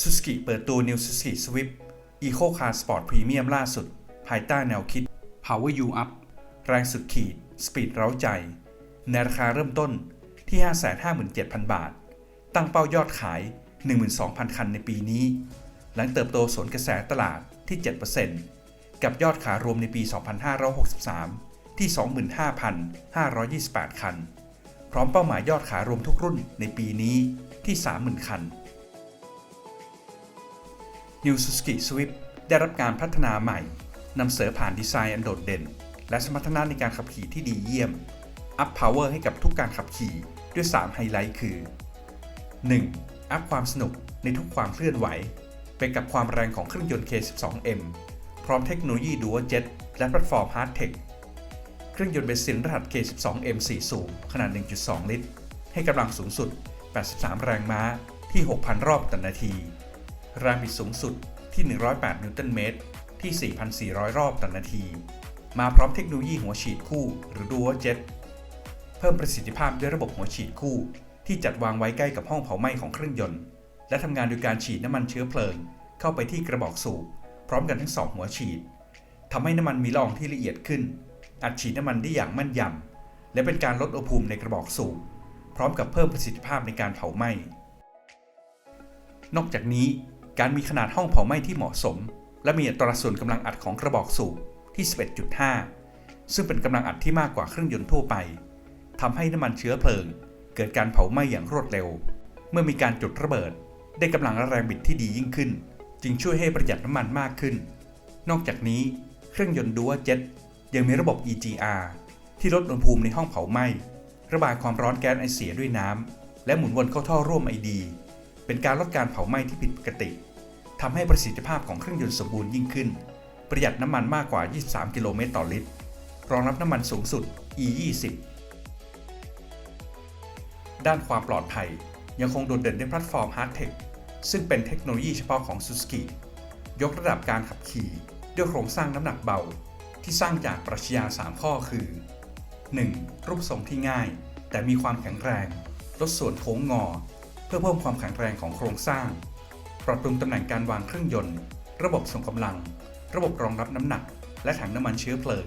Suzuki เปิดตัว New Suzuki Swift Eco Car Sport Premium ล่าสุด ภายใต้แนวคิด Power You Up แรงสุดขีด สปีดเร้าใจ ในราคาเริ่มต้นที่ 557,000 บาท ตั้งเป้ายอดขาย 12,000 คันในปีนี้ หลังเติบโตสวนกระแสตลาดที่ 7%กับยอดขายรวมในปี 2563 ที่ 25,528 คัน พร้อมเป้าหมายยอดขายรวมทุกรุ่นในปีนี้ที่ 30,000 คัน New Suzuki Swift ได้รับการพัฒนาใหม่นำเสนอผ่านดีไซน์อันโดดเด่น และสมรรถนะในการขับขี่ที่ดีเยี่ยม อัพพาวเวอร์ให้กับทุกการขับขี่ด้วย 3 ไฮไลท์คือ 1. อัพความสนุกในทุกความเคลื่อนไหว ไปกับความแรงของเครื่องยนต์ K12M พร้อมเทคโนโลยี Dual Jet และแพลตฟอร์ม Hard Tech เครื่องยนต์เบนซินรหัส K12M 4 สูบขนาด 1.2 ลิตร ให้กำลังสูงสุด 83 แรงม้าที่ 6,000 รอบต่อนาที แรงบิดสูงสุดที่ 108 นิวตันเมตร ที่ 4,400 รอบต่อนาที มาพร้อมเทคโนโลยีหัวฉีดคู่หรือ Dual Jet เพิ่มประสิทธิภาพด้วยระบบหัวฉีดคู่ ที่จัดวางไว้ใกล้กับห้องเผาไหม้ของเครื่องยนต์ และทำงานโดยการฉีดน้ำมันเชื้อเพลิง เข้าไปที่กระบอกสูบพร้อมกันทั้งสองหัวฉีดทำให้น้ำมันมีละอองที่ละเอียดขึ้น อัดฉีดน้ำมันได้อย่างมั่นยำและเป็นการลดอุณหภูมิในกระบอกสูบพร้อมกับเพิ่มประสิทธิภาพในการเผาไหม้นอกจากนี้ การมีขนาดห้องเผาไหม้ที่เหมาะสม และมีอัตราส่วนกำลังอัดของกระบอกสูบที่ 11.5 ซึ่งเป็นกำลังอัดที่มากกว่าเครื่องยนต์ทั่วไปทำให้น้ำมันเชื้อเพลิง เกิดการเผาไหม้อย่างรวดเร็ว เมื่อมีการจุดระเบิด ได้กำลังและแรงบิดที่ดียิ่งขึ้น จึงช่วยให้ประหยัดน้ำมันมากขึ้น นอกจากนี้เครื่องยนต์ Dual Jet ยังมีระบบ EGR ที่ลดอุณหภูมิในห้องเผาไหม้ระบายความร้อนแก๊สไอเสียด้วยน้ำและหมุนวนเข้าท่อร่วมไอดี เป็นการลดการเผาไหม้ที่ผิดปกติทำให้ประสิทธิภาพของเครื่องยนต์สมบูรณ์ยิ่งขึ้น ประหยัดน้ำมันมากกว่า 23 กิโลเมตรต่อลิตร รองรับน้ำมันสูงสุด E20 ด้านความปลอดภัยยังคงโดดเด่นด้วยแพลตฟอร์ม Hard Tech ซึ่งเป็นเทคโนโลยีเฉพาะของ Suzuki ยกระดับการขับขี่ด้วยโครงสร้างน้ำหนักเบา ที่สร้างจากปรัชญา 3 ข้อคือ 1. รูปทรงที่ง่าย แต่มีความแข็งแรง ลดส่วนโค้งงอ เพื่อเพิ่มความแข็งแรงของโครงสร้าง ปรับปรุงตำแหน่งการวางเครื่องยนต์ ระบบส่งกำลัง ระบบรองรับน้ำหนัก และถังน้ำมันเชื้อเพลิง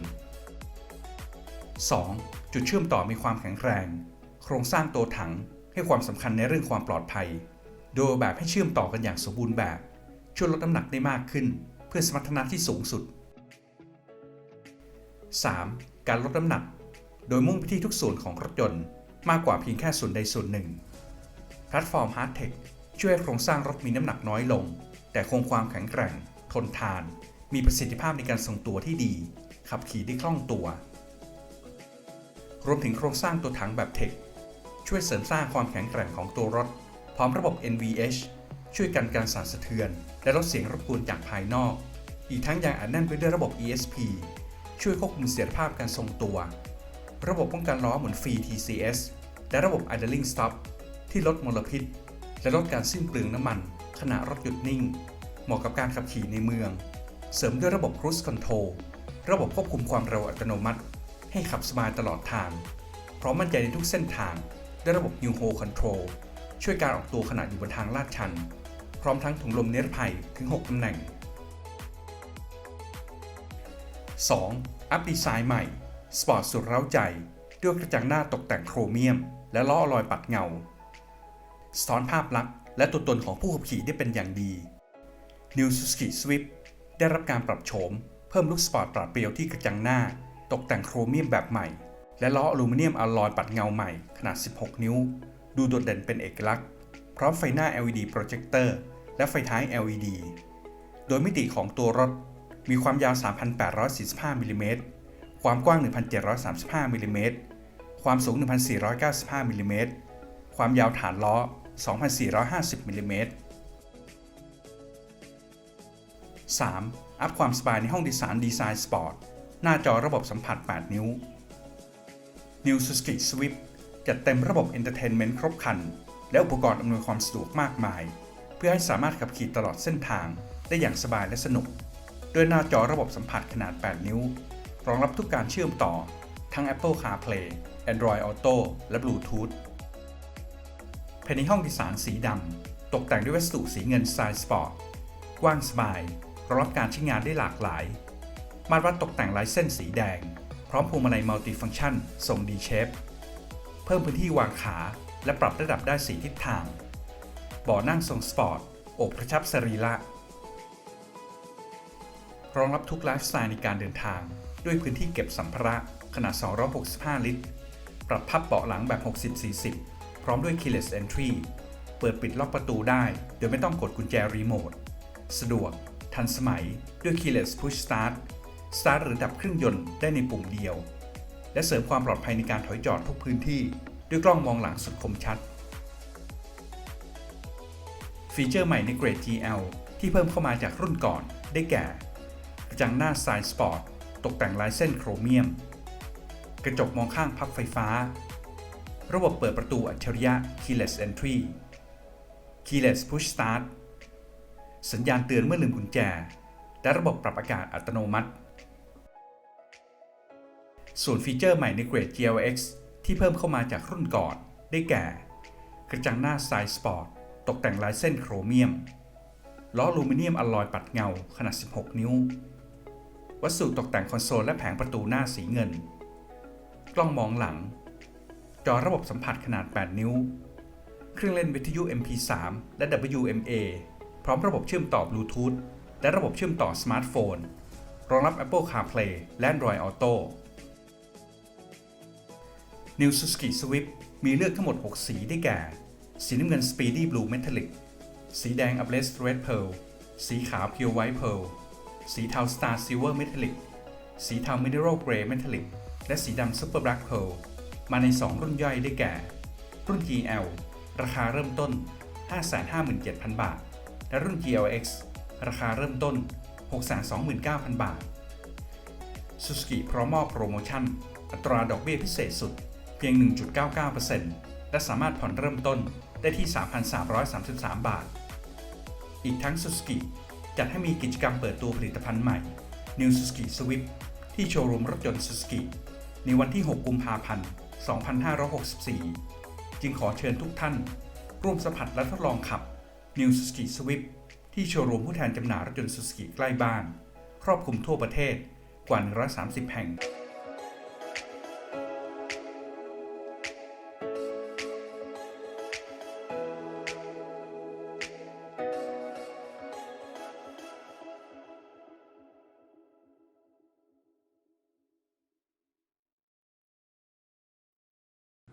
2. จุดเชื่อมต่อมีความแข็งแรง โครงสร้างตัวถังให้ความสำคัญในเรื่องความปลอดภัย โดยแบบให้เชื่อมต่อกันอย่างสมบูรณ์แบบ ช่วยลดน้ำหนักได้มากขึ้น เพื่อสมรรถนะที่สูงสุด 3. การลดน้ำหนัก โดยมุ่งไปที่ทุกส่วนของรถยนต์ มากกว่าเพียงแค่ส่วนใดส่วนหนึ่ง แพลตฟอร์ม Hard Tech ช่วยโครงสร้างรถมีน้ำหนักน้อยลง แต่คงความแข็งแกร่ง ทนทาน มีประสิทธิภาพในการทรงตัวที่ดี ขับขี่ได้คล่องตัว รวมถึงโครงสร้างตัวถังแบบเทคช่วยเสริมสร้างความแข็งแกร่งของตัวรถ พร้อมระบบ NVH ช่วยกันการสั่นสะเทือน และลดเสียงรบกวนจากภายนอก อีกทั้งยังอัดแน่นไปด้วยระบบ ESP ช่วยควบคุมเสถียรภาพการทรงตัว ระบบป้องกันล้อหมุนฟรี TCS และระบบ Idling Stop ที่ลดมลพิษ และลดการสิ้นเปลืองน้ำมัน ขณะรถหยุดนิ่ง เหมาะกับการขับขี่ในเมือง เสริมด้วยระบบ Cruise Control ระบบควบคุมความเร็วอัตโนมัติ ให้ขับสบายตลอดทาง พร้อมมั่นใจในทุกเส้นทางด้วยระบบ New Hold Control ช่วยการออกตัวขณะอยู่บนทางลาดชัน พร้อมทั้งถุงลมนิรภัยถึง 6 ตำแหน่ง 2. อัพดีไซน์ใหม่ สปอร์ตสุดเร้าใจ ด้วยกระจังหน้าตกแต่งโครเมียม และล้ออลอยปัดเงา สะท้อนภาพลักษณ์และตัวตนของผู้ขับขี่ได้เป็นอย่างดี New Suzuki Swift ได้รับการปรับโฉม เพิ่มลุคสปอร์ตปราดเปรียวที่กระจังหน้า ตกแต่งโครเมียมแบบใหม่ และล้ออลูมิเนียมอลลอยปัดเงาใหม่ขนาด 16 นิ้ว ดูโดดเด่นเป็นเอกลักษณ์ พร้อมไฟหน้า LED โปรเจคเตอร์และไฟท้าย LED โดยมิติของตัวรถมีความยาว 3,845มิลลิเมตรความกว้าง 1,735มิลลิเมตรความสูง 1,495มิลลิเมตร ความยาวฐานล้อ 2,450มิลลิเมตร 3. อัพความสบายในห้องดยสารดีไซน์สปอร์ต หน้าจอระบบสัมผัส 8 นิ้ว New Suzuki Swift จัดเต็มระบบ Entertainment ครบครัน และอุปกรณ์อำนวยความสะดวกมากมาย เพื่อให้สามารถขับขี่ตลอดเส้นทางได้อย่างสบายและสนุก ด้วยหน้าจอระบบสัมผัสขนาด 8 นิ้ว รองรับทุกการเชื่อมต่อ ทั้ง Apple CarPlay Android Auto และ Bluetooth ภายในห้องดยสารสีดำ ตกแต่งด้วยวัสดุสีเงินสไตล์สปอร์ต กว้างสบายรองรับการใช้งานได้หลากหลาย มาตรวัดตกแต่งลายเส้นสีแดง พร้อมพวงมาลัยมัลติฟังก์ชันทรงดีเชฟ เพิ่มพื้นที่วางขา และปรับระดับได้สีทิศทางเบาะนั่งทรงสปอร์ตอบกระชับสรีระรองรับทุกไลฟ์สไตล์ในการเดินทาง ด้วยพื้นที่เก็บสัมภาระขนาด 265 ลิตร ปรับพับเบาะหลังแบบ 60-40 พร้อมด้วย keyless entry เปิดปิดล็อกประตูได้ โดยไม่ต้องกดกุญแจรีโมท สะดวก ทันสมัย ด้วย keyless push start start หรือดับเครื่องยนต์ได้ในปุ่มเดียว และเสริมความปลอดภัยในการถอยจอดทุกพื้นที่ ด้วยกล้องมองหลังสุดคมชัด ฟีเจอร์ใหม่ในเกรด GL ที่เพิ่มเข้ามาจากรุ่นก่อน ได้แก่ กระจังหน้าสายสปอร์ต ตกแต่งลายเส้นโครเมียม กระจกมองข้างพับไฟฟ้า ระบบเปิดประตูอัจฉริยะ keyless entry keyless push start สัญญาณเตือนเมื่อลืมกุญแจ และระบบปรับอากาศอัตโนมัติ ส่วนฟีเจอร์ใหม่ในเกรด GLX ที่เพิ่มเข้ามาจากรุ่นก่อน ได้แก่ กระจังหน้าสายสปอร์ต ตกแต่งลายเส้นโครเมียม ล้ออลูมิเนียมอลลอยปัดเงาขนาด 16 นิ้ว วัสดุตกแต่งคอนโซลและแผงประตูหน้าสีเงิน กล้องมองหลัง จอระบบสัมผัสขนาด 8 นิ้ว เครื่องเล่นวิทยุ MP3 และ WMA พร้อมระบบเชื่อมต่อบลูทูธและระบบเชื่อมต่อสมาร์ทโฟน รองรับ Apple CarPlay และ Android Auto New Suzuki Swift มีเลือกทั้งหมด 6 สีได้แก่ สีน้ำเงิน Speedy Blue Metallic สีแดง Ables Red Pearl สีขาว Pure White Pearl สีเทา Star Silver Metallic สีเทา Mineral Grey Metallic และสีดำ Super Black Pearl มาใน 2 รุ่นย่อยได้แก่ รุ่น GL ราคาเริ่มต้น 557,000 บาท และรุ่น GLX ราคาเริ่มต้น 629,000 บาท Suzuki พร้อมมอบโปรโมชั่น อัตราดอกเบี้ยพิเศษสุด เพียง 1.99%และสามารถผ่อนเริ่มต้นได้ที่ 3,333 บาท อีกทั้ง Suzuki จัดให้มีกิจกรรมเปิดตัวผลิตภัณฑ์ใหม่ New Suzuki Swift ที่โชว์รูมรถยนต์ Suzuki ในวันที่ 6 กุมภาพันธ์ 2564 จึงขอเชิญทุกท่าน ร่วมสัมผัสและทดลองขับ New Suzuki Swift ที่โชว์รูมผู้แทนจำหน่ายรถยนต์ Suzuki ใกล้บ้าน ครอบคลุมทั่วประเทศกว่า 130 แห่ง